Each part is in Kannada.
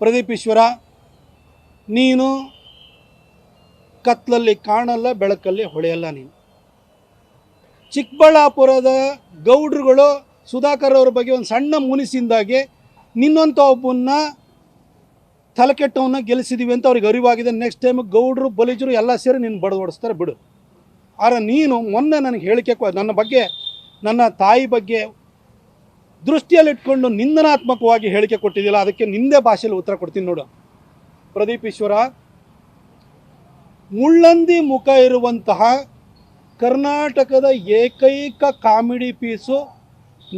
ಪ್ರದೀಪ್ ಈಶ್ವರ, ನೀನು ಕತ್ಲಲ್ಲಿ ಕಾಣಲ್ಲ, ಬೆಳಕಲ್ಲಿ ಹೊಳೆಯಲ್ಲ ನೀನು. ಚಿಕ್ಕಬಳ್ಳಾಪುರದ ಗೌಡ್ರುಗಳು ಸುಧಾಕರ್ ಅವ್ರ ಬಗ್ಗೆ ಒಂದು ಸಣ್ಣ ಮುನಿಸಿಂದಾಗಿ ನಿನ್ನಂಥ ಒಬ್ಬನ್ನ ತಲೆಕೆಟ್ಟವನ್ನ ಗೆಲ್ಲಿಸಿದೀವಿ ಅಂತ ಅವ್ರಿಗೆ ಅರಿವಾಗಿದೆ. ನೆಕ್ಸ್ಟ್ ಟೈಮ್ ಗೌಡ್ರು, ಬಲಿಜರು ಎಲ್ಲ ಸೇರಿ ನಿನ್ನ ಬಡದೊಡಿಸ್ತಾರೆ ಬಿಡು. ಆದರೆ ನೀನು ಮೊನ್ನೆ ನನಗೆ ಹೇಳಿಕೆ ನನ್ನ ಬಗ್ಗೆ, ನನ್ನ ತಾಯಿ ಬಗ್ಗೆ ದೃಷ್ಟಿಯಲ್ಲಿಟ್ಕೊಂಡು ನಿಂದನಾತ್ಮಕವಾಗಿ ಹೇಳಿಕೆ ಕೊಟ್ಟಿದ್ದಿಲ್ಲ ಅದಕ್ಕೆ ನಿಂದೆ ಭಾಷೆಯಲ್ಲಿ ಉತ್ತರ ಕೊಡ್ತೀನಿ ನೋಡು. ಪ್ರದೀಪ್ ಈಶ್ವರ, ಮುಳ್ಳಂದಿ ಮುಖ ಇರುವಂತಹ ಕರ್ನಾಟಕದ ಏಕೈಕ ಕಾಮಿಡಿ ಪೀಸು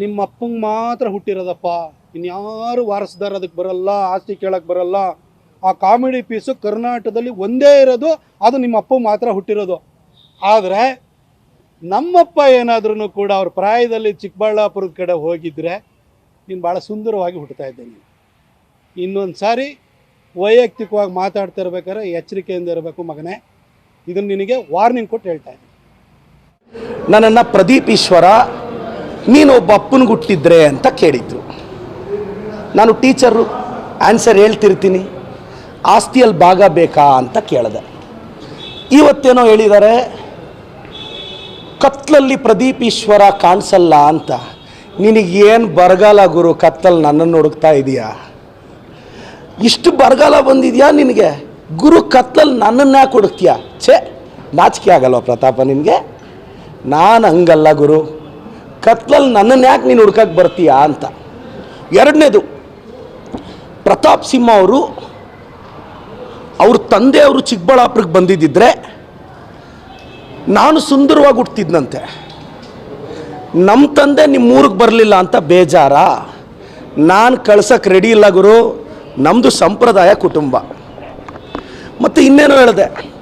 ನಿಮ್ಮ ಅಪ್ಪಂಗೆ ಮಾತ್ರ ಹುಟ್ಟಿರೋದಪ್ಪ. ಇನ್ಯಾರು ವಾರಸ್ದಾರ ಅದಕ್ಕೆ ಬರಲ್ಲ, ಆಸ್ತಿ ಕೇಳಕ್ಕೆ ಬರಲ್ಲ. ಆ ಕಾಮಿಡಿ ಪೀಸು ಕರ್ನಾಟಕದಲ್ಲಿ ಒಂದೇ ಇರೋದು, ಅದು ನಿಮ್ಮ ಅಪ್ಪ ಮಾತ್ರ ಹುಟ್ಟಿರೋದು. ಆದರೆ ನಮ್ಮಪ್ಪ ಏನಾದ್ರೂ ಕೂಡ ಅವ್ರ ಪ್ರಾಯದಲ್ಲಿ ಚಿಕ್ಕಬಳ್ಳಾಪುರದ ಕಡೆ ಹೋಗಿದ್ರೆ ನೀನು ಭಾಳ ಸುಂದರವಾಗಿ ಹುಟ್ಟುತ್ತಾ ಇದ್ದೆ ನೀನು. ಇನ್ನೊಂದು ಸಾರಿ ವೈಯಕ್ತಿಕವಾಗಿ ಮಾತಾಡ್ತಾ ಇರ್ಬೇಕಾದ್ರೆ ಎಚ್ಚರಿಕೆಯಿಂದ ಇರಬೇಕು ಮಗನೇ. ಇದನ್ನು ನಿನಗೆ ವಾರ್ನಿಂಗ್ ಕೊಟ್ಟು ಹೇಳ್ತಾ ಇದ್ದೀನಿ. ನನ್ನನ್ನು ಪ್ರದೀಪ್ ಈಶ್ವರ, ನೀನು ಒಬ್ಬ ಅಪ್ಪನ ಹುಟ್ಟಿದ್ರೆ ಅಂತ ಕೇಳಿದ್ರು. ನಾನು ಟೀಚರು, ಆನ್ಸರ್ ಹೇಳ್ತಿರ್ತೀನಿ. ಆಸ್ತಿಯಲ್ಲಿ ಭಾಗ ಬೇಕಾ ಅಂತ ಕೇಳಿದೆ. ಇವತ್ತೇನೋ ಹೇಳಿದ್ದಾರೆ ಕತ್ಲಲ್ಲಿ ಪ್ರದೀಪ್ ಈಶ್ವರ ಕಾಣಿಸಲ್ಲ ಅಂತ. ನಿನಗೇನು ಬರಗಾಲ ಗುರು ಕತ್ತಲ್ಲಿ ನನ್ನನ್ನು ಹುಡುಕ್ತಾ ಇದೆಯಾ? ಇಷ್ಟು ಬರಗಾಲ ಬಂದಿದೆಯಾ ನಿನಗೆ? ಗುರು ಕತ್ಲಲ್ಲಿ ನನ್ನನ್ನು ಯಾಕೆ ಹುಡುಕ್ತೀಯಾ? ಛೇ, ನಾಚಿಕೆ ಆಗಲ್ವ ಪ್ರತಾಪ ನಿನಗೆ? ನಾನು ಹಂಗಲ್ಲ ಗುರು. ಕತ್ಲಲ್ಲಿ ನನ್ನನ್ನು ಯಾಕೆ ನೀನು ಹುಡ್ಕಕ್ಕೆ ಬರ್ತೀಯಾ ಅಂತ. ಎರಡನೇದು, ಪ್ರತಾಪ್ ಸಿಂಹ ಅವರು, ಅವ್ರ ತಂದೆಯವರು ಚಿಕ್ಕಬಳ್ಳಾಪುರಕ್ಕೆ ಬಂದಿದ್ದಿದ್ರೆ ನಾನು ಸುಂದರವಾಗಿ ಹುಟ್ಟಿದ್ನಂತೆ ನಮ್ಮ ತಂದೆ ನಿಮ್ಮ ಊರಿಗೆ ಬರಲಿಲ್ಲ ಅಂತ ಬೇಜಾರ. ನಾನು ಕಳ್ಸಕ್ಕೆ ರೆಡಿ ಇಲ್ಲ ಗುರು. ನಮ್ಮದು ಸಂಪ್ರದಾಯ ಕುಟುಂಬ. ಮತ್ತು ಇನ್ನೇನು ಹೇಳಿದೆ?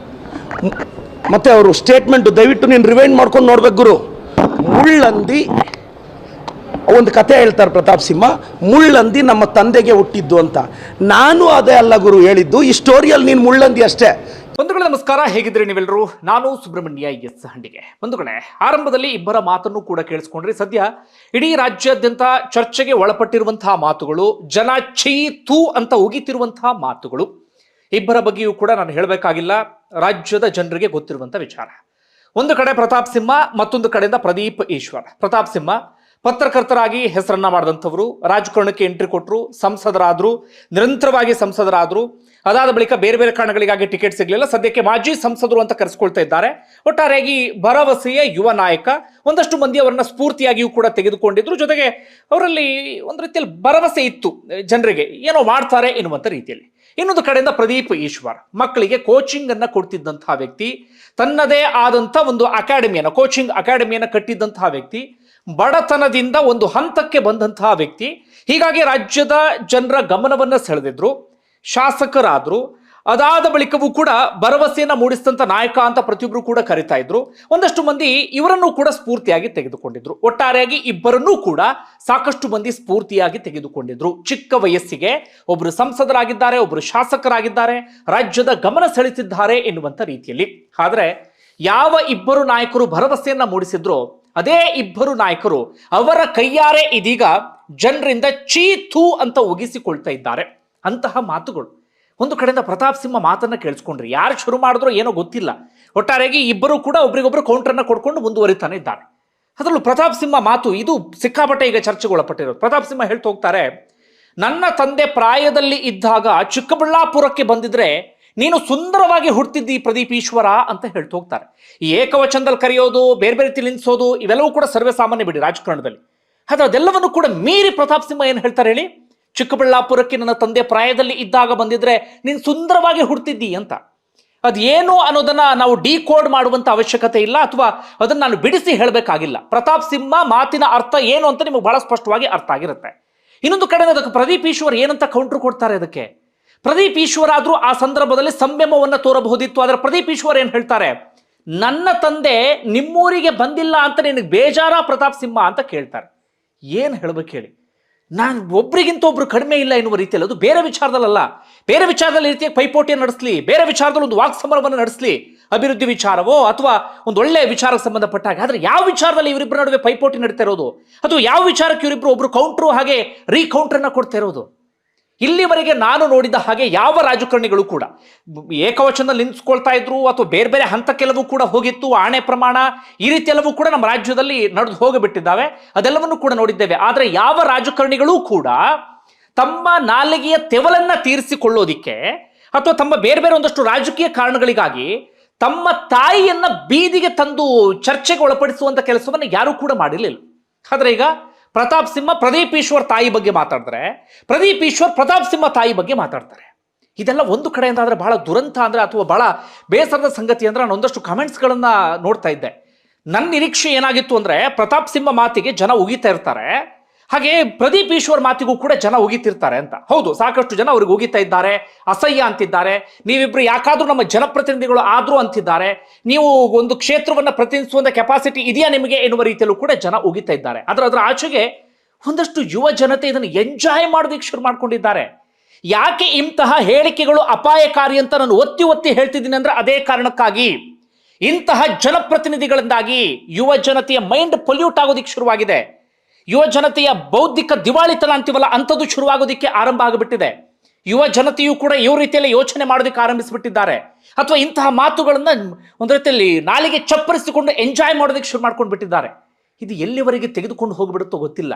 ಮತ್ತು ಅವರು ಸ್ಟೇಟ್ಮೆಂಟು ದಯವಿಟ್ಟು ನೀನು ರಿವೈಂಡ್ ಮಾಡ್ಕೊಂಡು ನೋಡ್ಬೇಕು ಗುರು. ಮುಳ್ಳಂದಿ, ಒಂದು ಕತೆ ಹೇಳ್ತಾರೆ ಪ್ರತಾಪ್ ಸಿಂಹ, ಮುಳ್ಳಂದಿ ನಮ್ಮ ತಂದೆಗೆ ಹುಟ್ಟಿದ್ದು ಅಂತ. ನಾನು ಅದೇ ಅಲ್ಲ ಗುರು ಹೇಳಿದ್ದು, ಈ ಸ್ಟೋರಿಯಲ್ಲಿ ನೀನು ಮುಳ್ಳಂದಿ ಅಷ್ಟೇ. ಬಂಧುಗಳೇ, ನಮಸ್ಕಾರ. ಹೇಗಿದ್ರೆ ನೀವೆಲ್ಲರೂ? ನಾನು ಸುಬ್ರಹ್ಮಣ್ಯ ಎಸ್ ಹಂಡಿಗೆ. ಬಂಧುಗಳೇ, ಆರಂಭದಲ್ಲಿ ಇಬ್ಬರ ಮಾತನ್ನು ಕೂಡ ಕೇಳಿಸ್ಕೊಂಡ್ರಿ. ಸದ್ಯ ಇಡೀ ರಾಜ್ಯಾದ್ಯಂತ ಚರ್ಚೆಗೆ ಒಳಪಟ್ಟಿರುವಂತಹ ಮಾತುಗಳು, ಜನ ಛೀ ಅಂತ ಉಗಿತಿರುವಂತಹ ಮಾತುಗಳು. ಇಬ್ಬರ ಬಗ್ಗೆಯೂ ಕೂಡ ನಾನು ಹೇಳಬೇಕಾಗಿಲ್ಲ. ರಾಜ್ಯದ ಜನರಿಗೆ ಗೊತ್ತಿರುವಂತಹ ವಿಚಾರ. ಒಂದು ಕಡೆ ಪ್ರತಾಪ್ ಸಿಂಹ, ಮತ್ತೊಂದು ಕಡೆಯಿಂದ ಪ್ರದೀಪ್ ಈಶ್ವರ್. ಪ್ರತಾಪ್ ಸಿಂಹ ಪತ್ರಕರ್ತರಾಗಿ ಹೆಸರನ್ನ ಮಾಡಿದಂಥವ್ರು, ರಾಜಕಾರಣಕ್ಕೆ ಎಂಟ್ರಿ ಕೊಟ್ಟರು ಸಂಸದರಾದರು, ನಿರಂತರವಾಗಿ ಸಂಸದರಾದರು, ಅದಾದ ಬಳಿಕ ಬೇರೆ ಬೇರೆ ಕಾರಣಗಳಿಗಾಗಿ ಟಿಕೆಟ್ ಸಿಗಲಿಲ್ಲ. ಸದ್ಯಕ್ಕೆ ಮಾಜಿ ಸಂಸದರು ಅಂತ ಕರೆಸ್ಕೊಳ್ತಾ ಇದ್ದಾರೆ. ಒಟ್ಟಾರೆಯಾಗಿ ಭರವಸೆಯ ಯುವ ನಾಯಕ, ಒಂದಷ್ಟು ಮಂದಿ ಅವರನ್ನ ಸ್ಫೂರ್ತಿಯಾಗಿಯೂ ಕೂಡ ತೆಗೆದುಕೊಂಡಿದ್ರು. ಜೊತೆಗೆ ಅವರಲ್ಲಿ ಒಂದು ರೀತಿಯಲ್ಲಿ ಭರವಸೆ ಇತ್ತು ಜನರಿಗೆ. ಏನೋ ಮಾಡ್ತಾರೆ ಎನ್ನುವಂಥ ರೀತಿಯಲ್ಲಿ. ಇನ್ನೊಂದು ಕಡೆಯಿಂದ ಪ್ರದೀಪ್ ಈಶ್ವರ್, ಮಕ್ಕಳಿಗೆ ಕೋಚಿಂಗ್ ಅನ್ನ ಕೊಡ್ತಿದ್ದಂತಹ ವ್ಯಕ್ತಿ, ತನ್ನದೇ ಆದಂಥ ಒಂದು ಅಕಾಡೆಮಿಯನ್ನು ಕೋಚಿಂಗ್ ಅಕಾಡೆಮಿಯನ್ನು ಕಟ್ಟಿದ್ದಂತಹ ವ್ಯಕ್ತಿ ಬಡತನದಿಂದ ಒಂದು ಹಂತಕ್ಕೆ ಬಂದಂತಹ ವ್ಯಕ್ತಿ. ಹೀಗಾಗಿ ರಾಜ್ಯದ ಜನರ ಗಮನವನ್ನು ಸೆಳೆದಿದ್ರು, ಶಾಸಕರಾದರು, ಅದಾದ ಬಳಿಕವೂ ಕೂಡ ಭರವಸೆಯನ್ನು ಮೂಡಿಸಿದಂಥ ನಾಯಕ ಅಂತ ಪ್ರತಿಯೊಬ್ಬರು ಕೂಡ ಕರಿತಾ ಇದ್ರು. ಒಂದಷ್ಟು ಮಂದಿ ಇವರನ್ನು ಕೂಡ ಸ್ಫೂರ್ತಿಯಾಗಿ ತೆಗೆದುಕೊಂಡಿದ್ರು. ಒಟ್ಟಾರೆಯಾಗಿ ಇಬ್ಬರನ್ನೂ ಕೂಡ ಸಾಕಷ್ಟು ಮಂದಿ ಸ್ಫೂರ್ತಿಯಾಗಿ ತೆಗೆದುಕೊಂಡಿದ್ರು. ಚಿಕ್ಕ ವಯಸ್ಸಿಗೆ ಒಬ್ಬರು ಸಂಸದರಾಗಿದ್ದಾರೆ ಒಬ್ಬರು ಶಾಸಕರಾಗಿದ್ದಾರೆ, ರಾಜ್ಯದ ಗಮನ ಸೆಳೆತಿದ್ದಾರೆ ಎನ್ನುವಂಥ ರೀತಿಯಲ್ಲಿ. ಆದರೆ ಯಾವ ಇಬ್ಬರು ನಾಯಕರು ಭರವಸೆಯನ್ನು ಮೂಡಿಸಿದ್ರು ಅದೇ ಇಬ್ಬರು ನಾಯಕರು ಅವರ ಕೈಯಾರೆ ಇದೀಗ ಜನರಿಂದ ಚೀ ಥೂ ಅಂತ ಒಗಿಸಿಕೊಳ್ತಾ ಇದ್ದಾರೆ. ಅಂತಹ ಮಾತುಗಳು. ಒಂದು ಕಡೆಯಿಂದ ಪ್ರತಾಪ್ ಸಿಂಹ ಮಾತನ್ನ ಕೇಳಿಸ್ಕೊಂಡ್ರಿ. ಯಾರು ಶುರು ಮಾಡಿದ್ರು ಏನೋ ಗೊತ್ತಿಲ್ಲ. ಒಟ್ಟಾರೆಯಾಗಿ ಇಬ್ಬರು ಕೂಡ ಒಬ್ರಿಗೊಬ್ರು ಕೌಂಟರ್ನ ಕೊಡ್ಕೊಂಡು ಮುಂದುವರಿತಾನೆ ಇದ್ದಾರೆ. ಅದರಲ್ಲೂ ಪ್ರತಾಪ್ ಸಿಂಹ ಮಾತು ಇದು ಸಿಕ್ಕಾಪಟ್ಟೆ ಈಗ ಚರ್ಚೆಗೆ ಒಳಪಟ್ಟಿರೋದು ಪ್ರತಾಪ್ ಸಿಂಹ ಹೇಳ್ತಾ ಹೋಗ್ತಾರೆ, ನನ್ನ ತಂದೆ ಪ್ರಾಯದಲ್ಲಿ ಇದ್ದಾಗ ಚಿಕ್ಕಬಳ್ಳಾಪುರಕ್ಕೆ ಬಂದಿದ್ರೆ ನೀನು ಸುಂದರವಾಗಿ ಹುಡ್ತಿದ್ದಿ ಪ್ರದೀಪ್ ಈಶ್ವರ ಅಂತ ಹೇಳ್ತಾ ಹೋಗ್ತಾರೆ. ಈ ಏಕವಚನದಲ್ಲಿ ಕರೆಯೋದು, ಬೇರೆ ಬೇರೆ ರೀತಿ ನಿಲ್ಲಿಸೋದು, ಇವೆಲ್ಲವೂ ಕೂಡ ಸರ್ವೇ ಸಾಮಾನ್ಯ ಬಿಡಿ ರಾಜಕಾರಣದಲ್ಲಿ. ಆದರೆ ಅದೆಲ್ಲವನ್ನು ಕೂಡ ಮೀರಿ ಪ್ರತಾಪ್ ಸಿಂಹ ಏನು ಹೇಳ್ತಾರೆ ಹೇಳಿ? ಚಿಕ್ಕಬಳ್ಳಾಪುರಕ್ಕೆ ನನ್ನ ತಂದೆ ಪ್ರಾಯದಲ್ಲಿ ಇದ್ದಾಗ ಬಂದಿದ್ರೆ ನೀನು ಸುಂದರವಾಗಿ ಹುಡ್ತಿದ್ದಿ ಅಂತ. ಅದೇನು ಅನ್ನೋದನ್ನ ನಾವು ಡಿಕೋಡ್ ಮಾಡುವಂತ ಅವಶ್ಯಕತೆ ಇಲ್ಲ ಅಥವಾ ಅದನ್ನ ನಾನು ಬಿಡಿಸಿ ಹೇಳಬೇಕಾಗಿಲ್ಲ. ಪ್ರತಾಪ್ ಸಿಂಹ ಮಾತಿನ ಅರ್ಥ ಏನು ಅಂತ ನಿಮಗೆ ಬಹಳ ಸ್ಪಷ್ಟವಾಗಿ ಅರ್ಥ ಆಗಿರುತ್ತೆ. ಇನ್ನೊಂದು ಕಡೆ ಅದಕ್ಕೆ ಪ್ರದೀಪ್ ಈಶ್ವರ್ ಏನಂತ ಕೌಂಟರ್ ಕೊಡ್ತಾರೆ ಅದಕ್ಕೆ? ಪ್ರದೀಪ್ ಈಶ್ವರ್ ಆದರೂ ಆ ಸಂದರ್ಭದಲ್ಲಿ ಸಂಯಮವನ್ನ ತೋರಬಹುದಿತ್ತು. ಆದರೆ ಪ್ರದೀಪ್ ಈಶ್ವರ್ ಏನು ಹೇಳ್ತಾರೆ? ನನ್ನ ತಂದೆ ನಿಮ್ಮೂರಿಗೆ ಬಂದಿಲ್ಲ ಅಂತ ನಿನಗೆ ಬೇಜಾರ ಪ್ರತಾಪ್ ಸಿಂಹ ಅಂತ ಕೇಳ್ತಾರೆ. ಏನು ಹೇಳ್ಬೇಕು ಹೇಳಿ? ನಾನು ಒಬ್ರಿಗಿಂತ ಒಬ್ರು ಕಡಿಮೆ ಇಲ್ಲ ಎನ್ನುವ ರೀತಿಯಲ್ಲಿ, ಅದು ಬೇರೆ ವಿಚಾರದಲ್ಲ ಬೇರೆ ವಿಚಾರದಲ್ಲಿ ರೀತಿಯ ಪೈಪೋಟಿಯನ್ನು ನಡೆಸಲಿ, ಬೇರೆ ವಿಚಾರದಲ್ಲಿ ಒಂದು ವಾಕ್ಸಮರವನ್ನು ನಡೆಸಲಿ, ಅಭಿವೃದ್ಧಿ ವಿಚಾರವೋ ಅಥವಾ ಒಂದು ಒಳ್ಳೆಯ ವಿಚಾರಕ್ಕೆ ಸಂಬಂಧಪಟ್ಟಾಗ ಆದರೆ ಯಾವ ವಿಚಾರದಲ್ಲಿ ಇವರಿಬ್ಬರ ನಡುವೆ ಪೈಪೋಟಿ ನಡೀತಾ ಇರೋದು? ಅಥವಾ ಯಾವ ವಿಚಾರಕ್ಕೆ ಇವರಿಬ್ಬರು ಒಬ್ರು ಕೌಂಟ್ರು ಹಾಗೆ ರೀಕೌಂಟ್ರನ್ನು ಕೊಡ್ತಾ ಇರೋದು? ಇಲ್ಲಿವರೆಗೆ ನಾನು ನೋಡಿದ ಹಾಗೆ ಯಾವ ರಾಜಕಾರಣಿಗಳು ಕೂಡ ಏಕವಚನದಲ್ಲಿ ನಿಂತ್ಕೊಳ್ತಾ ಇದ್ರು ಅಥವಾ ಬೇರೆ ಬೇರೆ ಹಂತಕ್ಕೆಲ್ಲವೂ ಕೂಡ ಹೋಗಿತ್ತು, ಆಣೆ ಪ್ರಮಾಣ ಈ ರೀತಿಯೆಲ್ಲವೂ ಕೂಡ ನಮ್ಮ ರಾಜ್ಯದಲ್ಲಿ ನಡೆದು ಹೋಗಿಬಿಟ್ಟಿದ್ದಾವೆ. ಅದೆಲ್ಲವನ್ನು ಕೂಡ ನೋಡಿದ್ದೇವೆ. ಆದರೆ ಯಾವ ರಾಜಕಾರಣಿಗಳೂ ಕೂಡ ತಮ್ಮ ನಾಲಿಗೆಯ ತೆವಲನ್ನ ತೀರಿಸಿಕೊಳ್ಳೋದಿಕ್ಕೆ ಅಥವಾ ತಮ್ಮ ಬೇರೆ ಬೇರೆ ಒಂದಷ್ಟು ರಾಜಕೀಯ ಕಾರಣಗಳಿಗಾಗಿ ತಮ್ಮ ತಾಯಿಯನ್ನ ಬೀದಿಗೆ ತಂದು ಚರ್ಚೆಗೆ ಒಳಪಡಿಸುವಂತ ಕೆಲಸವನ್ನು ಯಾರೂ ಕೂಡ ಮಾಡಿರಲಿಲ್ಲ. ಆದರೆ ಈಗ ಪ್ರತಾಪ್ ಸಿಂಹ, ಪ್ರದೀಪ್ ಈಶ್ವರ್ ತಾಯಿ ಬಗ್ಗೆ ಮಾತಾಡಿದ್ರೆ ಪ್ರದೀಪ್ ಈಶ್ವರ್, ಪ್ರತಾಪ್ ಸಿಂಹ ತಾಯಿ ಬಗ್ಗೆ ಮಾತಾಡ್ತಾರೆ. ಇದೆಲ್ಲ ಒಂದು ಕಡೆಯಿಂದ ಆದರೆ ಬಹಳ ದುರಂತ ಅಂದರೆ ಅಥವಾ ಬಹಳ ಬೇಸರದ ಸಂಗತಿ ಅಂದರೆ ನಾನು ಒಂದಷ್ಟು ಕಮೆಂಟ್ಸ್ಗಳನ್ನು ನೋಡ್ತಾ ಇದ್ದೆ. ನನ್ನ ನಿರೀಕ್ಷೆ ಏನಾಗಿತ್ತು ಅಂದರೆ ಪ್ರತಾಪ್ ಸಿಂಹ ಮಾತಿಗೆ ಜನ ಉಗಿತಾ ಇರ್ತಾರೆ. ಹಾಗೆ ಪ್ರದೀಪ್ ಈಶ್ವರ್ ಮಾತಿಗೂ ಕೂಡ ಜನ ಉಗಿತಿರ್ತಾರೆ ಅಂತ. ಹೌದು, ಸಾಕಷ್ಟು ಜನ ಅವ್ರಿಗೆ ಉಗಿತಾ ಇದ್ದಾರೆ, ಅಸಹ್ಯ ಅಂತಿದ್ದಾರೆ. ನೀವಿಬ್ರು ಯಾಕಾದ್ರೂ ನಮ್ಮ ಜನಪ್ರತಿನಿಧಿಗಳು ಆದ್ರೂ ಅಂತಿದ್ದಾರೆ, ನೀವು ಒಂದು ಕ್ಷೇತ್ರವನ್ನ ಪ್ರತಿನಿಧಿಸುವಂತ ಕೆಪಾಸಿಟಿ ಇದೆಯಾ ನಿಮಗೆ ಎನ್ನುವ ರೀತಿಯಲ್ಲೂ ಕೂಡ ಜನ ಉಗಿತಾ ಇದ್ದಾರೆ. ಅದರ ಅದರ ಆಚೆಗೆ ಒಂದಷ್ಟು ಯುವ ಜನತೆ ಇದನ್ನು ಎಂಜಾಯ್ ಮಾಡೋದಕ್ಕೆ ಶುರು ಮಾಡ್ಕೊಂಡಿದ್ದಾರೆ. ಯಾಕೆ ಇಂತಹ ಹೇಳಿಕೆಗಳು ಅಪಾಯಕಾರಿ ಅಂತ ನಾನು ಒತ್ತಿ ಒತ್ತಿ ಹೇಳ್ತಿದ್ದೀನಿ ಅಂದ್ರೆ ಅದೇ ಕಾರಣಕ್ಕಾಗಿ ಇಂತಹ ಜನಪ್ರತಿನಿಧಿಗಳಿಂದಾಗಿ ಯುವ ಜನತೆಯ ಮೈಂಡ್ ಪೊಲ್ಯೂಟ್ ಆಗೋದಿಕ್ಕೆ ಶುರುವಾಗಿದೆ. ಯುವ ಜನತೆಯ ಬೌದ್ಧಿಕ ದಿವಾಳಿತನ ಅಂತೀವಲ್ಲ, ಅಂಥದ್ದು ಶುರುವಾಗೋದಿಕ್ಕೆ ಆರಂಭ ಆಗಿಬಿಟ್ಟಿದೆ. ಯುವ ಜನತೆಯು ಕೂಡ ಈ ರೀತಿಯಲ್ಲಿ ಯೋಚನೆ ಮಾಡೋದಕ್ಕೆ ಆರಂಭಿಸಿಬಿಟ್ಟಿದ್ದಾರೆ. ಅಥವಾ ಇಂತಹ ಮಾತುಗಳನ್ನ ಒಂದು ರೀತಿಯಲ್ಲಿ ನಾಲಿಗೆ ಚಪ್ಪರಿಸಿಕೊಂಡು ಎಂಜಾಯ್ ಮಾಡೋದಕ್ಕೆ ಶುರು ಮಾಡ್ಕೊಂಡು ಬಿಟ್ಟಿದ್ದಾರೆ. ಇದು ಎಲ್ಲಿವರೆಗೆ ತೆಗೆದುಕೊಂಡು ಹೋಗಿಬಿಡುತ್ತೋ ಗೊತ್ತಿಲ್ಲ.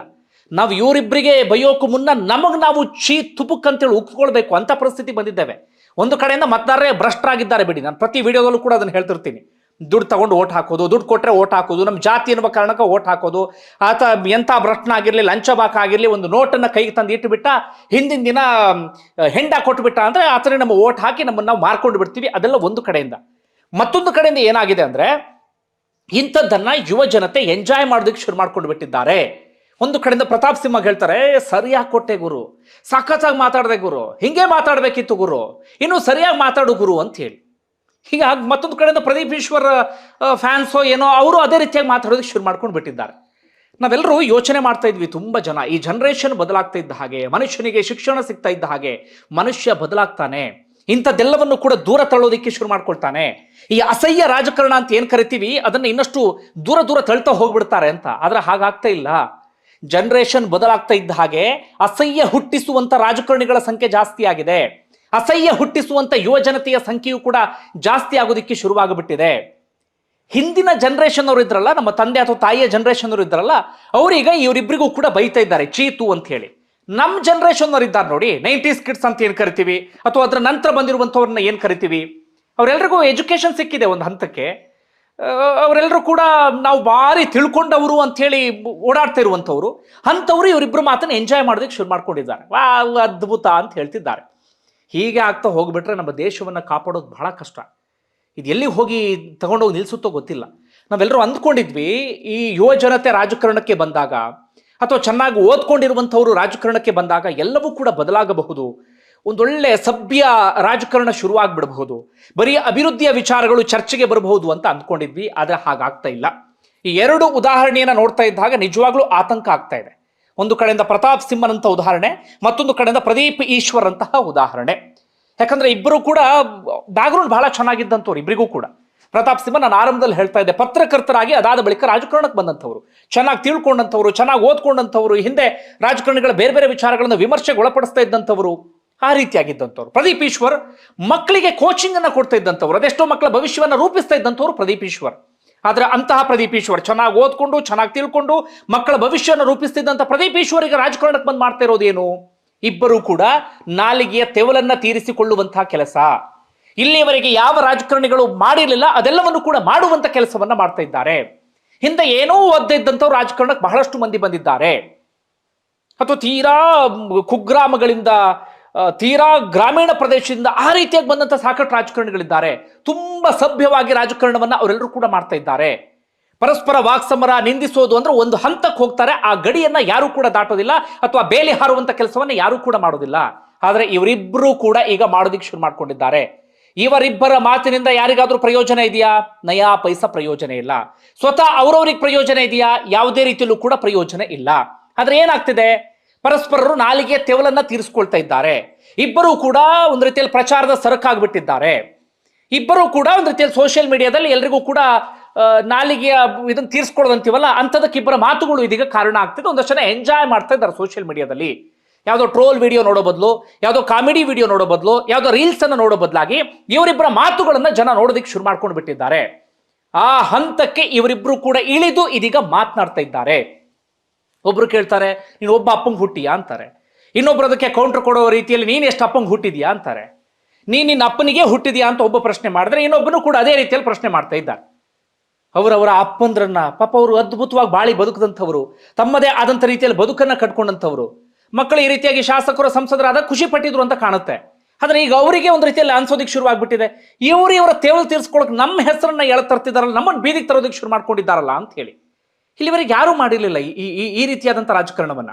ನಾವು ಇವರಿಬ್ಬರಿಗೆ ಬೈಯೋಕು ಮುನ್ನ ನಮಗೆ ನಾವು ಚೀ ತುಪುಕ್ ಅಂತೇಳಿ ಉಕ್ಕೊಳ್ಬೇಕು ಅಂತ ಪರಿಸ್ಥಿತಿ ಬಂದಿದ್ದೇವೆ. ಒಂದು ಕಡೆಯಿಂದ ಮತದಾರರೇ ಭ್ರಷ್ಟರಾಗಿದ್ದಾರೆ ಬಿಡಿ. ನಾನು ಪ್ರತಿ ವಿಡಿಯೋದಲ್ಲೂ ಕೂಡ ಅದನ್ನು ಹೇಳ್ತಿರ್ತೀನಿ. ದುಡ್ಡು ತಗೊಂಡು ಓಟ್ ಹಾಕೋದು, ದುಡ್ಡು ಕೊಟ್ಟರೆ ಓಟ್ ಹಾಕೋದು, ನಮ್ಮ ಜಾತಿ ಎನ್ನುವ ಕಾರಣಕ್ಕೆ ಓಟ್ ಹಾಕೋದು. ಆತ ಎಂಥ ಭ್ರಷ್ಟನಾಗಿರಲಿ ಲಂಚ ಬಾಕ ಆಗಿರಲಿ, ಒಂದು ನೋಟನ್ನು ಕೈಗೆ ತಂದು ಇಟ್ಟುಬಿಟ್ಟ, ಹಿಂದಿನ ದಿನ ಹೆಂಡ ಕೊಟ್ಟುಬಿಟ್ಟ ಅಂದರೆ ಆತನೇ ನಮ್ಮ ಓಟ್ ಹಾಕಿ ನಮ್ಮನ್ನು ನಾವು ಮಾರ್ಕೊಂಡು ಬಿಡ್ತೀವಿ. ಅದೆಲ್ಲ ಒಂದು ಕಡೆಯಿಂದ. ಮತ್ತೊಂದು ಕಡೆಯಿಂದ ಏನಾಗಿದೆ ಅಂದರೆ, ಇಂಥದ್ದನ್ನು ಯುವ ಜನತೆ ಎಂಜಾಯ್ ಮಾಡೋದಕ್ಕೆ ಶುರು ಮಾಡ್ಕೊಂಡು ಬಿಟ್ಟಿದ್ದಾರೆ. ಒಂದು ಕಡೆಯಿಂದ ಪ್ರತಾಪ್ ಸಿಂಹ ಹೇಳ್ತಾರೆ ಸರಿಯಾಗಿ ಕೊಟ್ಟೆ ಗುರು. ಸಖತ್ತಾಗಿ ಮಾತಾಡಿದೆ ಗುರು. ಹಿಂಗೆ ಮಾತಾಡಬೇಕಿತ್ತು ಗುರು. ಇನ್ನು ಸರಿಯಾಗಿ ಮಾತಾಡು ಗುರು ಅಂತ ಹೇಳಿ. ಹೀಗಾಗಿ ಮತ್ತೊಂದು ಕಡೆಯಿಂದ ಪ್ರದೀಪ್ ಈಶ್ವರ್ ಫ್ಯಾನ್ಸೋ ಏನೋ ಅವರು ಅದೇ ರೀತಿಯಾಗಿ ಮಾತಾಡೋದಕ್ಕೆ ಶುರು ಮಾಡ್ಕೊಂಡು ಬಿಟ್ಟಿದ್ದಾರೆ. ನಾವೆಲ್ಲರೂ ಯೋಚನೆ ಮಾಡ್ತಾ ಇದ್ವಿ, ತುಂಬ ಜನ. ಈ ಜನರೇಷನ್ ಬದಲಾಗ್ತಾ ಇದ್ದ ಹಾಗೆ, ಮನುಷ್ಯನಿಗೆ ಶಿಕ್ಷಣ ಸಿಗ್ತಾ ಇದ್ದ ಹಾಗೆ, ಮನುಷ್ಯ ಬದಲಾಗ್ತಾನೆ. ಇಂಥದ್ದೆಲ್ಲವನ್ನು ಕೂಡ ದೂರ ತಳ್ಳೋದಕ್ಕೆ ಶುರು ಮಾಡ್ಕೊಳ್ತಾನೆ. ಈ ಅಸಹ್ಯ ರಾಜಕಾರಣ ಅಂತ ಏನು ಕರಿತೀವಿ, ಅದನ್ನು ಇನ್ನಷ್ಟು ದೂರ ದೂರ ತಳ್ತಾ ಹೋಗ್ಬಿಡ್ತಾರೆ ಅಂತ. ಆದರೆ ಹಾಗಾಗ್ತಾ ಇಲ್ಲ. ಜನರೇಷನ್ ಬದಲಾಗ್ತಾ ಇದ್ದ ಹಾಗೆ, ಅಸಹ್ಯ ಹುಟ್ಟಿಸುವಂಥ ರಾಜಕಾರಣಿಗಳ ಸಂಖ್ಯೆ ಜಾಸ್ತಿ ಆಗಿದೆ. ಅಸಹ್ಯ ಹುಟ್ಟಿಸುವಂತ ಯುವ ಜನತೆಯ ಸಂಖ್ಯೆಯು ಕೂಡ ಜಾಸ್ತಿ ಆಗೋದಕ್ಕೆ ಶುರುವಾಗ್ಬಿಟ್ಟಿದೆ. ಹಿಂದಿನ ಜನರೇಷನ್ ಅವರು ಇದ್ರಲ್ಲ, ನಮ್ಮ ತಂದೆ ಅಥವಾ ತಾಯಿಯ ಜನರೇಷನ್ ಅವರು ಇದ್ರಲ್ಲ, ಅವರೀಗ ಇವರಿಬ್ಬರಿಗೂ ಕೂಡ ಬೈತಾ ಇದ್ದಾರೆ, ಚೀತು ಅಂತ ಹೇಳಿ. ನಮ್ಮ ಜನರೇಷನ್ ಅವರು ಇದ್ದಾರೆ ನೋಡಿ ನೈಂಟೀಸ್ ಕಿಡ್ಸ್ ಅಂತ ಏನು ಕರಿತೀವಿ? ಅಥವಾ ಅದರ ನಂತರ ಬಂದಿರುವಂಥವ್ರನ್ನ ಏನು ಕರಿತೀವಿ? ಅವರೆಲ್ಲರಿಗೂ ಎಜುಕೇಶನ್ ಸಿಕ್ಕಿದೆ ಒಂದು ಹಂತಕ್ಕೆ. ಅವರೆಲ್ಲರೂ ಕೂಡ ನಾವು ಭಾರಿ ತಿಳ್ಕೊಂಡವರು ಅಂಥೇಳಿ ಓಡಾಡ್ತಾ ಇರುವಂಥವ್ರು. ಅಂಥವ್ರು ಇವರಿಬ್ಬರು ಮಾತನ್ನು ಎಂಜಾಯ್ ಮಾಡೋದಕ್ಕೆ ಶುರು ಮಾಡ್ಕೊಂಡಿದ್ದಾರೆ. ವಾ ಅದ್ಭುತ ಅಂತ ಹೇಳ್ತಿದ್ದಾರೆ. ಹೀಗೆ ಆಗ್ತಾ ಹೋಗಿಬಿಟ್ರೆ ನಮ್ಮ ದೇಶವನ್ನು ಕಾಪಾಡೋದು ಬಹಳ ಕಷ್ಟ. ಇದು ಎಲ್ಲಿ ಹೋಗಿ ತಗೊಂಡೋಗಿ ನಿಲ್ಲಿಸುತ್ತೋ ಗೊತ್ತಿಲ್ಲ. ನಾವೆಲ್ಲರೂ ಅಂದ್ಕೊಂಡಿದ್ವಿ, ಈ ಯುವ ಜನತೆ ರಾಜಕಾರಣಕ್ಕೆ ಬಂದಾಗ ಅಥವಾ ಚೆನ್ನಾಗಿ ಓದ್ಕೊಂಡಿರುವಂಥವರು ರಾಜಕಾರಣಕ್ಕೆ ಬಂದಾಗ ಎಲ್ಲವೂ ಕೂಡ ಬದಲಾಗಬಹುದು. ಒಂದೊಳ್ಳೆ ಸಭ್ಯ ರಾಜಕಾರಣ ಶುರುವಾಗ್ಬಿಡಬಹುದು. ಬರೀ ಅಭಿವೃದ್ಧಿಯ ವಿಚಾರಗಳು ಚರ್ಚೆಗೆ ಬರಬಹುದು ಅಂತ ಅಂದ್ಕೊಂಡಿದ್ವಿ, ಆದರೆ ಹಾಗಾಗ್ತಾ ಇಲ್ಲ. ಈ ಎರಡು ಉದಾಹರಣೆಯನ್ನು ನೋಡ್ತಾ ಇದ್ದಾಗ ನಿಜವಾಗ್ಲೂ ಆತಂಕ ಆಗ್ತಾ ಇದೆ. ಒಂದು ಕಡೆಯಿಂದ ಪ್ರತಾಪ್ ಸಿಂಹನಂತಹ ಉದಾಹರಣೆ, ಮತ್ತೊಂದು ಕಡೆಯಿಂದ ಪ್ರದೀಪ್ ಈಶ್ವರ್ ಅಂತಹ ಉದಾಹರಣೆ. ಯಾಕಂದ್ರೆ ಇಬ್ಬರು ಕೂಡ ಬ್ಯಾಕ್ಗ್ರೌಂಡ್ ಬಹಳ ಚೆನ್ನಾಗಿದ್ದಂಥವ್ರು ಇಬ್ಬರಿಗೂ ಕೂಡ. ಪ್ರತಾಪ್ ಸಿಂಹ ನಾನು ಆರಂಭದಲ್ಲಿ ಹೇಳ್ತಾ ಇದ್ದೆ, ಪತ್ರಕರ್ತರಾಗಿ ಅದಾದ ಬಳಿಕ ರಾಜಕಾರಣಕ್ಕೆ ಬಂದಂಥವ್ರು. ಚೆನ್ನಾಗಿ ತಿಳ್ಕೊಂಡಂಥವ್ರು, ಚೆನ್ನಾಗಿ ಓದ್ಕೊಂಡಂಥವ್ರು, ಹಿಂದೆ ರಾಜಕಾರಣಿಗಳ ಬೇರೆ ಬೇರೆ ವಿಚಾರಗಳನ್ನು ವಿಮರ್ಶೆಗೆ ಒಳಪಡಿಸ್ತಾ ಇದ್ದಂಥವ್ರು, ಆ ರೀತಿಯಾಗಿದ್ದಂಥವ್ರು. ಪ್ರದೀಪ್ ಈಶ್ವರ್ ಮಕ್ಕಳಿಗೆ ಕೋಚಿಂಗ್ ಅನ್ನು ಕೊಡ್ತಾ ಇದ್ದಂಥವ್ರು, ಅದೆಷ್ಟೋ ಮಕ್ಕಳ ಭವಿಷ್ಯವನ್ನು ರೂಪಿಸ್ತಾ ಇದ್ದಂಥವ್ರು ಪ್ರದೀಪ್ ಈಶ್ವರ್. ಆದ್ರೆ ಅಂತಹ ಪ್ರದೀಪ್ ಈಶ್ವರ್ ಚೆನ್ನಾಗಿ ಓದ್ಕೊಂಡು, ಚೆನ್ನಾಗಿ ತಿಳ್ಕೊಂಡು, ಮಕ್ಕಳ ಭವಿಷ್ಯವನ್ನು ರೂಪಿಸ್ತಿದ್ದಂಥ ಪ್ರದೀಪ್ ಈಶ್ವರಿಗೆ ರಾಜಕಾರಣಕ್ಕೆ ಬಂದು ಮಾಡ್ತಾ ಇರೋದೇನು? ಇಬ್ಬರೂ ಕೂಡ ನಾಲಿಗೆಯ ತೆವಲನ್ನ ತೀರಿಸಿಕೊಳ್ಳುವಂತಹ ಕೆಲಸ. ಇಲ್ಲಿಯವರೆಗೆ ಯಾವ ರಾಜಕಾರಣಿಗಳು ಮಾಡಿರಲಿಲ್ಲ, ಅದೆಲ್ಲವನ್ನು ಕೂಡ ಮಾಡುವಂತ ಕೆಲಸವನ್ನ ಮಾಡ್ತಾ ಇದ್ದಾರೆ. ಹಿಂದೆ ಏನೋ ಒದ್ದೇ ಇದ್ದಂಥವ್ರು ರಾಜಕಾರಣಕ್ಕೆ ಬಹಳಷ್ಟು ಮಂದಿ ಬಂದಿದ್ದಾರೆ. ಅಥವಾ ತೀರಾ ಕುಗ್ರಾಮಗಳಿಂದ ತೀರಾ ಗ್ರಾಮೀಣ ಪ್ರದೇಶದಿಂದ ಆ ರೀತಿಯಾಗಿ ಬಂದಂತಹ ಸಾಕಷ್ಟು ರಾಜಕಾರಣಿಗಳಿದ್ದಾರೆ. ತುಂಬಾ ಸಭ್ಯವಾಗಿ ರಾಜಕಾರಣವನ್ನ ಅವರೆಲ್ಲರೂ ಕೂಡ ಮಾಡ್ತಾ ಇದ್ದಾರೆ. ಪರಸ್ಪರ ವಾಕ್ಸಮರ ನಿಂದಿಸೋದು ಅಂದ್ರೆ ಒಂದು ಹಂತಕ್ಕೆ ಹೋಗ್ತಾರೆ, ಆ ಗಡಿಯನ್ನ ಯಾರು ಕೂಡ ದಾಟೋದಿಲ್ಲ ಅಥವಾ ಬೇಲಿ ಹಾರುವಂತ ಕೆಲಸವನ್ನ ಯಾರು ಕೂಡ ಮಾಡೋದಿಲ್ಲ. ಆದ್ರೆ ಇವರಿಬ್ರು ಕೂಡ ಈಗ ಮಾಡೋದಿಕ್ಕೆ ಶುರು ಮಾಡ್ಕೊಂಡಿದ್ದಾರೆ. ಇವರಿಬ್ಬರ ಮಾತಿನಿಂದ ಯಾರಿಗಾದ್ರೂ ಪ್ರಯೋಜನ ಇದೆಯಾ? ನಯಾ, ಪೈಸ ಪ್ರಯೋಜನ ಇಲ್ಲ. ಸ್ವತಃ ಅವರವ್ರಿಗೆ ಪ್ರಯೋಜನ ಇದೆಯಾ? ಯಾವುದೇ ರೀತಿಯಲ್ಲೂ ಕೂಡ ಪ್ರಯೋಜನ ಇಲ್ಲ. ಆದ್ರೆ ಏನಾಗ್ತಿದೆ? ಪರಸ್ಪರರು ನಾಲಿಗೆ ತೆವಲನ್ನ ತೀರಿಸ್ಕೊಳ್ತಾ ಇದ್ದಾರೆ. ಇಬ್ಬರೂ ಕೂಡ ಒಂದು ರೀತಿಯಲ್ಲಿ ಪ್ರಚಾರದ ಸರಕಾಗ್ಬಿಟ್ಟಿದ್ದಾರೆ. ಇಬ್ಬರೂ ಕೂಡ ಒಂದು ರೀತಿಯಲ್ಲಿ ಸೋಷಿಯಲ್ ಮೀಡಿಯಾದಲ್ಲಿ ಎಲ್ರಿಗೂ ಕೂಡ ನಾಲಿಗೆಯ ಇದನ್ನು ತೀರಿಸ್ಕೊಳ್ಳೋದಂತೀವಲ್ಲ ಅಂಥದಕ್ಕೆ ಇಬ್ಬರ ಮಾತುಗಳು ಇದೀಗ ಕಾರಣ ಆಗ್ತಿದೆ. ಒಂದಷ್ಟು ಜನ ಎಂಜಾಯ್ ಮಾಡ್ತಾ ಇದ್ದಾರೆ ಸೋಷಿಯಲ್ ಮೀಡಿಯಾದಲ್ಲಿ ಯಾವುದೋ ಟ್ರೋಲ್ ವಿಡಿಯೋ ನೋಡೋ ಬದಲು, ಯಾವುದೋ ಕಾಮಿಡಿ ವಿಡಿಯೋ ನೋಡೋ ಬದಲು, ಯಾವುದೋ ರೀಲ್ಸ್ ಅನ್ನು ನೋಡೋ ಬದಲಾಗಿ ಇವರಿಬ್ಬರ ಮಾತುಗಳನ್ನ ಜನ ನೋಡೋದಕ್ಕೆ ಶುರು ಮಾಡ್ಕೊಂಡು ಬಿಟ್ಟಿದ್ದಾರೆ ಆ ಹಂತಕ್ಕೆ ಇವರಿಬ್ರು ಕೂಡ ಇಳಿದು ಇದೀಗ ಮಾತನಾಡ್ತಾ ಇದ್ದಾರೆ. ಒಬ್ರು ಕೇಳ್ತಾರೆ, ನೀನು ಒಬ್ಬ ಅಪ್ಪಂಗೆ ಹುಟ್ಟಿಯಾ ಅಂತಾರೆ. ಇನ್ನೊಬ್ರು ಅದಕ್ಕೆ ಕೌಂಟರ್ ಕೊಡೋ ರೀತಿಯಲ್ಲಿ, ನೀನು ಎಷ್ಟು ಅಪ್ಪಂಗೆ ಹುಟ್ಟಿದ್ಯಾ ಅಂತಾರೆ. ನೀನು ನಿನ್ನ ಅಪ್ಪನಿಗೆ ಹುಟ್ಟಿದ್ಯಾ ಅಂತ ಒಬ್ಬ ಪ್ರಶ್ನೆ ಮಾಡಿದ್ರೆ, ಇನ್ನೊಬ್ಬನು ಕೂಡ ಅದೇ ರೀತಿಯಲ್ಲಿ ಪ್ರಶ್ನೆ ಮಾಡ್ತಾ ಇದ್ದ ಅವರವರ ಅಪ್ಪಂದ್ರನ್ನ, ಪಾಪ ಅವರು ಅದ್ಭುತವಾಗಿ ಬಾಳಿ ಬದುಕದಂಥವ್ರು, ತಮ್ಮದೇ ಆದಂಥ ರೀತಿಯಲ್ಲಿ ಬದುಕನ್ನು ಕಟ್ಕೊಂಡಂಥವ್ರು. ಮಕ್ಕಳು ಈ ರೀತಿಯಾಗಿ ಶಾಸಕರು, ಸಂಸದರಾದ ಖುಷಿ ಪಟ್ಟಿದ್ರು ಅಂತ ಕಾಣುತ್ತೆ. ಆದರೆ ಈಗ ಅವರಿಗೆ ಒಂದು ರೀತಿಯಲ್ಲಿ ಅನ್ಸೋದಕ್ಕೆ ಶುರು ಆಗ್ಬಿಟ್ಟಿದೆ. ಇವರು ಇವರ ತೇವಲು ತೀರಿಸ್ಕೊಳಕ್ ನಮ್ಮ ಹೆಸರನ್ನ ಎಳ ತರ್ತಿದಾರಲ್ಲ ನಮ್ಮನ್ನು ಬೀದಿಗೆ ತರೋದಕ್ಕೆ ಶುರು ಮಾಡ್ಕೊಂಡಿದ್ದಾರಲ್ಲ ಅಂತ ಹೇಳಿ. ಇಲ್ಲಿವರೆಗೆ ಯಾರೂ ಮಾಡಿರಲಿಲ್ಲ ಈ ಈ- ಈ ರೀತಿಯಾದಂಥ ರಾಜಕಾರಣವನ್ನ.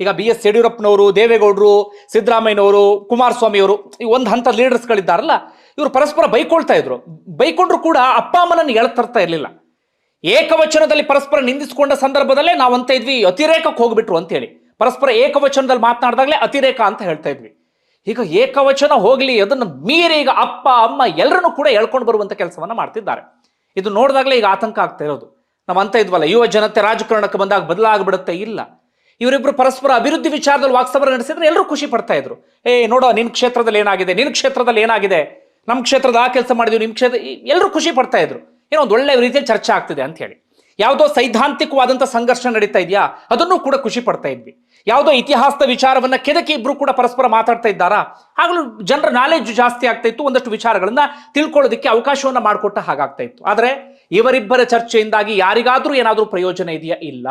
ಈಗ ಬಿ ಎಸ್ ಯಡಿಯೂರಪ್ಪನವರು, ದೇವೇಗೌಡರು, ಸಿದ್ದರಾಮಯ್ಯನವರು, ಕುಮಾರಸ್ವಾಮಿಯವರು, ಈ ಒಂದು ಹಂತ ಲೀಡರ್ಸ್ಗಳಿದ್ದಾರಲ್ಲ ಇವರು ಪರಸ್ಪರ ಬೈಕೊಳ್ತಾ ಇದ್ರು. ಬೈಕೊಂಡ್ರು ಕೂಡ ಅಪ್ಪ ಅಮ್ಮನನ್ನು ಎಳತರ್ತಾ ಇರಲಿಲ್ಲ. ಏಕವಚನದಲ್ಲಿ ಪರಸ್ಪರ ನಿಂದಿಸಿಕೊಂಡ ಸಂದರ್ಭದಲ್ಲೇ ನಾವು ಅಂತ ಇದ್ವಿ, ಅತಿರೇಕಕ್ಕೆ ಹೋಗ್ಬಿಟ್ರು ಅಂತ ಹೇಳಿ ಪರಸ್ಪರ ಏಕವಚನದಲ್ಲಿ ಮಾತನಾಡಿದಾಗಲೇ ಅತಿರೇಕ ಅಂತ ಹೇಳ್ತಾ ಇದ್ವಿ. ಈಗ ಏಕವಚನ ಹೋಗಲಿ, ಅದನ್ನು ಮೀರಿ ಈಗ ಅಪ್ಪ, ಅಮ್ಮ ಎಲ್ಲರನ್ನೂ ಕೂಡ ಎಳ್ಕೊಂಡು ಬರುವಂತ ಕೆಲಸವನ್ನು ಮಾಡ್ತಿದ್ದಾರೆ. ಇದು ನೋಡಿದಾಗಲೇ ಈಗ ಆತಂಕ ಆಗ್ತಾ ಇರೋದು. ಅಂತ ಇದ್ವಲ್ಲ, ಯುವ ಜನತೆ ರಾಜಕಾರಣಕ್ಕೆ ಬಂದಾಗ ಬದಲಾಗ್ಬಿಡುತ್ತೆ ಇಲ್ಲ? ಇವರಿಬ್ರು ಪರಸ್ಪರ ಅಭಿವೃದ್ಧಿ ವಿಚಾರದಲ್ಲಿ ವಾಕ್ಸಭರ ನಡೆಸಿದ್ರೆ ಎಲ್ಲರೂ ಖುಷಿ ಪಡ್ತಾ ಇದ್ರು. ಏ, ನೋಡೋ, ನಿನ್ ಕ್ಷೇತ್ರದಲ್ಲಿ ಏನಾಗಿದೆ, ನಿನ್ ಕ್ಷೇತ್ರದಲ್ಲಿ ಏನಾಗಿದೆ? ನಮ್ಮ ಕ್ಷೇತ್ರದ ಆ ಕೆಲಸ ಮಾಡಿದ್ವಿ ನಿಮ್ಮ ಕ್ಷೇತ್ರ ಎಲ್ಲರೂ ಖುಷಿ ಪಡ್ತಾ ಇದ್ರು. ಏನೋ ಒಂದು ಒಳ್ಳೆ ರೀತಿಯಲ್ಲಿ ಚರ್ಚೆ ಆಗ್ತಿದೆ ಅಂತ ಹೇಳಿ. ಯಾವುದೋ ಸೈದ್ಧಾಂತಿಕವಾದಂಥ ಸಂಘರ್ಷ ನಡೀತಾ ಇದೆಯಾ? ಅದನ್ನು ಕೂಡ ಖುಷಿ ಪಡ್ತಾ ಇದ್ವಿ. ಯಾವುದೋ ಇತಿಹಾಸದ ವಿಚಾರವನ್ನ ಕೆದಕಿ ಇಬ್ರು ಕೂಡ ಪರಸ್ಪರ ಮಾತಾಡ್ತಾ ಇದ್ದಾರಾ? ಆಗಲೂ ಜನರ ನಾಲೆಜ್ ಜಾಸ್ತಿ ಆಗ್ತಾ ಇತ್ತು, ಒಂದಷ್ಟು ವಿಚಾರಗಳನ್ನ ತಿಳ್ಕೊಳ್ಳೋದಕ್ಕೆ ಅವಕಾಶವನ್ನ ಮಾಡಿಕೊಟ್ಟ ಹಾಗಾಗ್ತಾ ಇತ್ತು. ಆದರೆ ಇವರಿಬ್ಬರ ಚರ್ಚೆಯಿಂದಾಗಿ ಯಾರಿಗಾದ್ರೂ ಏನಾದ್ರೂ ಪ್ರಯೋಜನ ಇದೆಯಾ? ಇಲ್ಲ.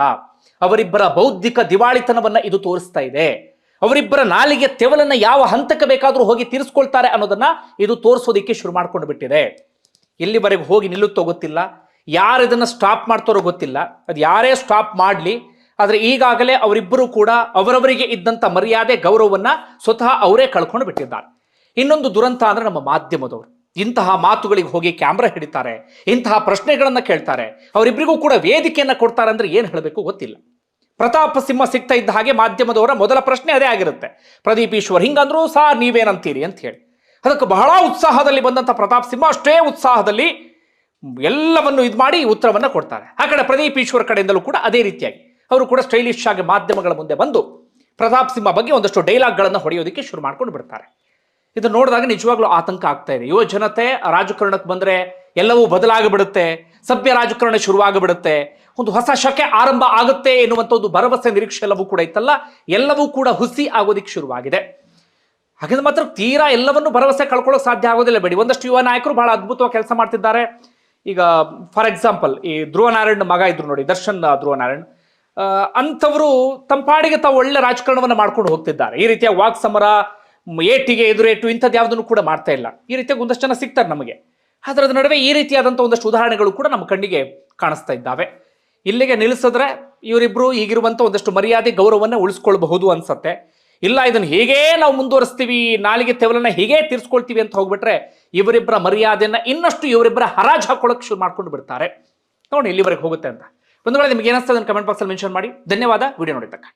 ಅವರಿಬ್ಬರ ಬೌದ್ಧಿಕ ದಿವಾಳಿತನವನ್ನ ಇದು ತೋರಿಸ್ತಾ ಇದೆ. ಅವರಿಬ್ಬರ ನಾಲಿಗೆ ತೆವಲನ್ನ ಯಾವ ಹಂತಕ್ಕೆ ಬೇಕಾದ್ರೂ ಹೋಗಿ ತೀರಿಸ್ಕೊಳ್ತಾರೆ ಅನ್ನೋದನ್ನ ಇದು ತೋರಿಸೋದಿಕ್ಕೆ ಶುರು ಮಾಡ್ಕೊಂಡು ಬಿಟ್ಟಿದೆ. ಎಲ್ಲಿವರೆಗೂ ಹೋಗಿ ನಿಲ್ಲುತ್ತೋ ಗೊತ್ತಿಲ್ಲ. ಯಾರು ಇದನ್ನ ಸ್ಟಾಪ್ ಮಾಡ್ತಾರೋ ಗೊತ್ತಿಲ್ಲ. ಅದು ಯಾರೇ ಸ್ಟಾಪ್ ಮಾಡಲಿ. ಆದರೆ ಈಗಾಗಲೇ ಅವರಿಬ್ಬರು ಕೂಡ ಅವರವರಿಗೆ ಇದ್ದಂಥ ಮರ್ಯಾದೆ, ಗೌರವವನ್ನ ಸ್ವತಃ ಅವರೇ ಕಳ್ಕೊಂಡು ಬಿಟ್ಟಿದ್ದಾರೆ. ಇನ್ನೊಂದು ದುರಂತ ಅಂದ್ರೆ ನಮ್ಮ ಮಾಧ್ಯಮದವರು. ಇಂತಹ ಮಾತುಗಳಿಗೆ ಹೋಗಿ ಕ್ಯಾಮ್ರಾ ಹಿಡಿತಾರೆ, ಇಂತಹ ಪ್ರಶ್ನೆಗಳನ್ನು ಕೇಳ್ತಾರೆ ಅವರಿಬ್ಬರಿಗೂ ಕೂಡ ವೇದಿಕೆಯನ್ನ ಕೊಡ್ತಾರೆ ಅಂದ್ರೆ ಏನು ಹೇಳಬೇಕು ಗೊತ್ತಿಲ್ಲ. ಪ್ರತಾಪ ಸಿಂಹ ಸಿಗ್ತಾ ಇದ್ದ ಹಾಗೆ ಮಾಧ್ಯಮದವರ ಮೊದಲ ಪ್ರಶ್ನೆ ಅದೇ ಆಗಿರುತ್ತೆ. ಪ್ರದೀಪ್ ಈಶ್ವರ್, ಹಿಂಗಂದ್ರು ಸಾರ್ ನೀವೇನಂತೀರಿ ಅಂತ ಹೇಳಿ. ಅದಕ್ಕೆ ಬಹಳ ಉತ್ಸಾಹದಲ್ಲಿ ಬಂದಂಥ ಪ್ರತಾಪ್ ಸಿಂಹ ಅಷ್ಟೇ ಉತ್ಸಾಹದಲ್ಲಿ ಎಲ್ಲವನ್ನು ಇದು ಮಾಡಿ ಉತ್ತರವನ್ನು ಕೊಡ್ತಾರೆ. ಆ ಕಡೆ ಪ್ರದೀಪ್ ಈಶ್ವರ್ ಕಡೆಯಿಂದಲೂ ಕೂಡ ಅದೇ ರೀತಿಯಾಗಿ. ಅವರು ಕೂಡ ಸ್ಟೈಲಿಶ್ ಆಗಿ ಮಾಧ್ಯಮಗಳ ಮುಂದೆ ಬಂದು ಪ್ರತಾಪ್ ಸಿಂಹ ಬಗ್ಗೆ ಒಂದಷ್ಟು ಡೈಲಾಗ್ಗಳನ್ನು ಹೊಡೆಯೋದಕ್ಕೆ ಶುರು ಮಾಡ್ಕೊಂಡು ಬಿಡ್ತಾರೆ ಇದು ನೋಡಿದಾಗ ನಿಜವಾಗ್ಲೂ ಆತಂಕ ಆಗ್ತಾ ಇದೆ. ಯುವ ಜನತೆ ರಾಜಕಾರಣಕ್ಕೆ ಬಂದ್ರೆ ಎಲ್ಲವೂ ಬದಲಾಗಿಬಿಡುತ್ತೆ. ಸಭ್ಯ ರಾಜಕಾರಣ ಶುರುವಾಗಿಬಿಡುತ್ತೆ. ಒಂದು ಹೊಸ ಶಕೆ ಆರಂಭ ಆಗುತ್ತೆ ಎನ್ನುವಂಥ ಒಂದು ಭರವಸೆ, ನಿರೀಕ್ಷೆ ಎಲ್ಲವೂ ಕೂಡ ಇತ್ತಲ್ಲ? ಎಲ್ಲವೂ ಕೂಡ ಹುಸಿ ಆಗೋದಿಕ್ಕೆ ಶುರುವಾಗಿದೆ. ಹಾಗಾದ್ರೆ ಮಾತ್ರ ತೀರಾ ಎಲ್ಲವನ್ನು ಭರವಸೆ ಕಳ್ಕೊಳ್ಳೋಕೆ ಸಾಧ್ಯ ಆಗೋದಿಲ್ಲ. ಬೇಡಿ, ಒಂದಷ್ಟು ಯುವ ನಾಯಕರು ಬಹಳ ಅದ್ಭುತವಾಗಿ ಕೆಲಸ ಮಾಡ್ತಿದ್ದಾರೆ. ಈಗ ಫಾರ್ ಎಕ್ಸಾಂಪಲ್ ಈ ಧ್ರುವ ನಾರಾಯಣ್ ಮಗ ಇದ್ರು ನೋಡಿ, ದರ್ಶನ್ ಧ್ರುವನಾರಾಯಣ್. ಅಂಥವರು ತಂಪಾಡಿಗೆ ಪಾಡಿಗೆ ತಾವು ಒಳ್ಳೆ ರಾಜಕಾರಣವನ್ನು ಮಾಡ್ಕೊಂಡು ಹೋಗ್ತಿದ್ದಾರೆ. ಈ ರೀತಿಯ ವಾಕ್ ಸಮರ ಏಟಿಗೆ ಎದುರೇಟು ಇಂಥದ್ದು ಯಾವುದನ್ನು ಕೂಡ ಮಾಡ್ತಾ ಇಲ್ಲ. ಈ ರೀತಿಯಾಗಿ ಒಂದಷ್ಟು ಜನ ಸಿಗ್ತಾರೆ ನಮಗೆ. ಅದರ ನಡುವೆ ಈ ರೀತಿಯಾದಂಥ ಒಂದಷ್ಟು ಉದಾಹರಣೆಗಳು ಕೂಡ ನಮ್ಮ ಕಣ್ಣಿಗೆ ಕಾಣಿಸ್ತಾ ಇದ್ದಾವೆ. ಇಲ್ಲಿಗೆ ನಿಲ್ಲಿಸಿದ್ರೆ ಇವರಿಬ್ಬರು ಈಗಿರುವಂಥ ಒಂದಷ್ಟು ಮರ್ಯಾದೆ, ಗೌರವವನ್ನು ಉಳಿಸ್ಕೊಳ್ಬಹುದು ಅನ್ಸತ್ತೆ. ಇಲ್ಲ, ಇದನ್ನು ಹೀಗೇ ನಾವು ಮುಂದುವರಿಸ್ತೀವಿ, ನಾಲಿಗೆ ತೆವಲನ್ನ ಹೀಗೆ ತೀರ್ಸ್ಕೊಳ್ತೀವಿ ಅಂತ ಹೋಗ್ಬಿಟ್ರೆ ಇವರಿಬ್ಬರ ಮರ್ಯಾದೆಯನ್ನು ಇನ್ನಷ್ಟು ಇವರಿಬ್ಬರ ಹರಾಜು ಹಾಕೊಳ್ಳೋಕೆ ಶುರು ಮಾಡ್ಕೊಂಡು ಬಿಡ್ತಾರೆ. ನೋಡಿ ಇಲ್ಲಿವರೆಗೆ ಹೋಗುತ್ತೆ ಅಂತ. ಒಂದು ವೇಳೆ ನಿಮ್ಗೆ ಏನಿಸ್ತದೆ ಕಮೆಂಟ್ ಬಾಕ್ಸಲ್ಲಿ ಮೆನ್ಷನ್ ಮಾಡಿ. ಧನ್ಯವಾದ. ವಿಡಿಯೋ ನೋಡಿದ್ದಕ್ಕೆ.